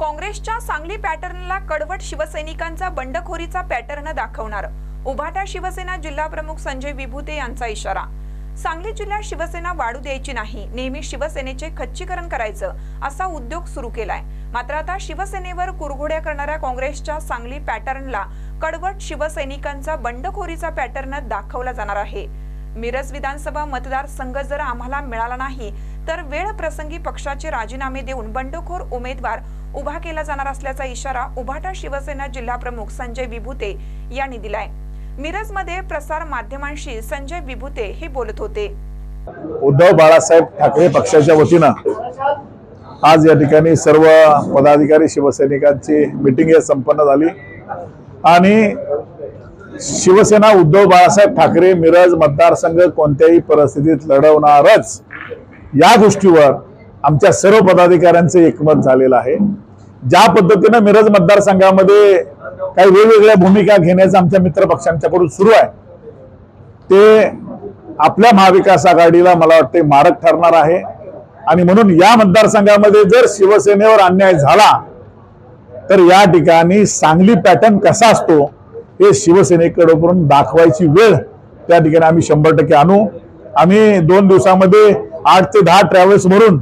काँग्रेसच्या सांगली पॅटर्नला कडवट शिवसैनिकांचा बंडखोरीचा पॅटर्न दाखवणार. उभाटा शिवसेना जिल्हा प्रमुख संजय विभूते यांचा इशारा. सांगली जिल्ह्यात शिवसेना वाढू द्यायची नाही नेहमी शिवसेनेचे खच्चीकरण करायचं असा उद्योग सुरू केलाय. मात्र आता शिवसेनेवर कुरघोड्या करणाऱ्या काँग्रेसच्या सांगली पॅटर्नला कडवट शिवसैनिकांचा बंडखोरीचा पॅटर्न दाखवला जाणार आहे. मिरज विधानसभा मतदारसंघ जर आम्हाला मिळाला नाही तर वेळ प्रसंगी पक्षाचे राजीनामे देऊन बंडखोर उमेदवार उभा केला जाणार असल्याचा इशारा उभाटा शिवसेना जिल्हाप्रमुख संजय विभूते यांनी दिलाय. मिरजमध्ये प्रसार माध्यमांशी संजय विभूते हे बोलत होते. उद्धव बाळासाहेब ठाकरे पक्षाच्या वतीनं आज या ठिकाणी सर्व पदाधिकारी शिवसैनिकांची मिटिंग संपन्न झाली. आणि शिवसेना उद्धव बाळासाहेब ठाकरे मिरज मतदारसंघ कोणत्याही परिस्थितीत लढवणारच या गोष्टीवर आमच्या सर्व पदाधिकाऱ्यांचं एकमत झालेलं आहे. ज्या पद्धतीनं मिरज मतदारसंघामध्ये काही वेगवेगळ्या भूमिका घेण्याचं आमच्या मित्र पक्षांच्याकडून सुरू आहे ते आपल्या महाविकास आघाडीला मला वाटते मारक ठरणार आहे. आणि म्हणून या मतदारसंघामध्ये जर शिवसेनेवर अन्याय झाला तर या ठिकाणी सांगली पॅटर्न कसा असतो हे शिवसेनेकडून दाखवायची वेळ त्या ठिकाणी आम्ही शंभर टक्के आणू. आम्ही दोन दिवसामध्ये आठ ते दहा ट्रॅव्हल्स भरून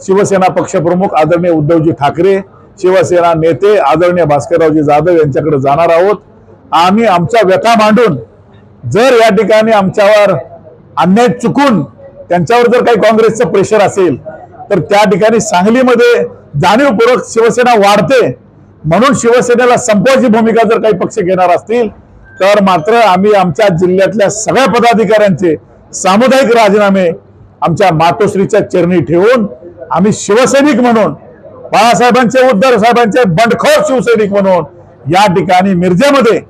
शिवसेना पक्षप्रमुख आदरणीय उद्धवजी ठाकरे शिवसेना नेते आदरणीय भास्कररावजी जाधव यांच्याकडे जाणार आहोत. आम्ही आमचा व्यथा मांडून जर या ठिकाणी आमच्यावर अन्याय चुकून त्यांच्यावर जर काही काँग्रेसचं प्रेशर असेल तर त्या ठिकाणी सांगलीमध्ये जाणीवपूर्वक शिवसेना वाढते. म्हणून शिवसेनेला संपवायची भूमिका जर काही पक्ष घेणार असतील तर मात्र आम्ही आमच्या जिल्ह्यातल्या सगळ्या पदाधिकाऱ्यांचे सामुदायिक राजीनामे आमच्या मातोश्रीच्या चरणी ठेवून आम्ही शिवसैनिक म्हणून बाळासाहेबांचे उद्धव साहेबांचे बंडखोर शिवसैनिक म्हणून या ठिकाणी मिरजेमध्ये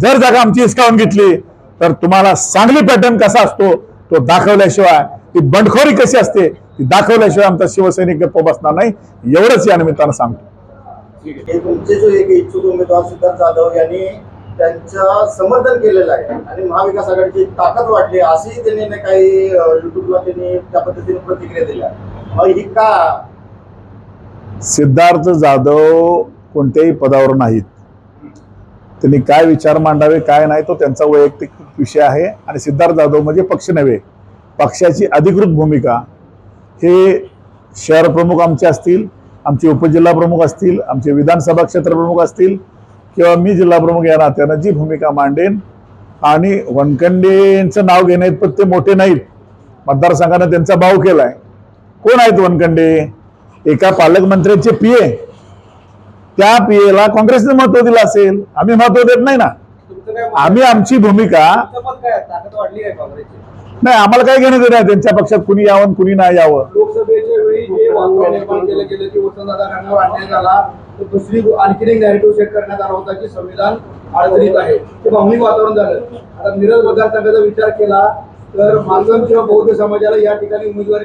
जर जागा आमची हिसकावून घेतली तर तुम्हाला सांगली पॅटर्न कसा असतो तो दाखवल्याशिवाय ती बंडखोरी कशी असते ती दाखवल्याशिवाय आमचा शिवसैनिक गप्प बसणार नाही एवढंच या निमित्तानं सांगतो. तुमचे जो एक इच्छुक उमेदवार सिद्धार्थ जाधव यांनी त्यांचं समर्थन केलेलं आहे आणि महाविकास आघाडीची ताकद वाढली असेही त्यांनी काही युट्यूबला त्यांनी त्या पद्धतीने प्रतिक्रिया दिल्या. मग ही का सिद्धार्थ जाधव कोणत्याही पदावर नाहीत. त्यांनी काय विचार मांडावे काय नाही तो त्यांचा वैयक्तिक विषय आहे. आणि सिद्धार्थ जाधव म्हणजे पक्ष नव्हे. पक्षाची अधिकृत भूमिका. हे शहर प्रमुख आमचे असतील आमचे उपजिल्हा प्रमुख असतील आमचे विधानसभा क्षेत्र प्रमुख असतील किंवा मी जिल्हा प्रमुख या नात्यानं जी भूमिका मांडेन आणि वनखंडेंचं नाव घेण्यात पण ते मोठे नाहीत. मतदारसंघानं त्यांचा भाव केलाय. कोण आहेत वनखंडे? एका पालकमंत्र्यांचे पीए त्या पीएला काँग्रेसने महत्त्व दिलं असेल. आम्ही महत्त्व देत नाही ना. आम्ही आमची भूमिका नाही आम्हाला काय घेणं देणं आहे त्यांच्या पक्षात कुणी यावं कुणी नाही यावं. लोकसभेच्या वेळी जे वातावरण निर्माण केलं गेलं की वसंतदादा गटावर आणण्यात झाला तर दुसरी आणखीन एक नॅरेटिव्ह सेट करण्यात आला होता की संविधान अडचणीत आहे. ते भावनिक वातावरण झालं. आता मतदारसंघाचा विचार केला तर मालवण किंवा बौद्ध समाजाला या ठिकाणी उमेदवारी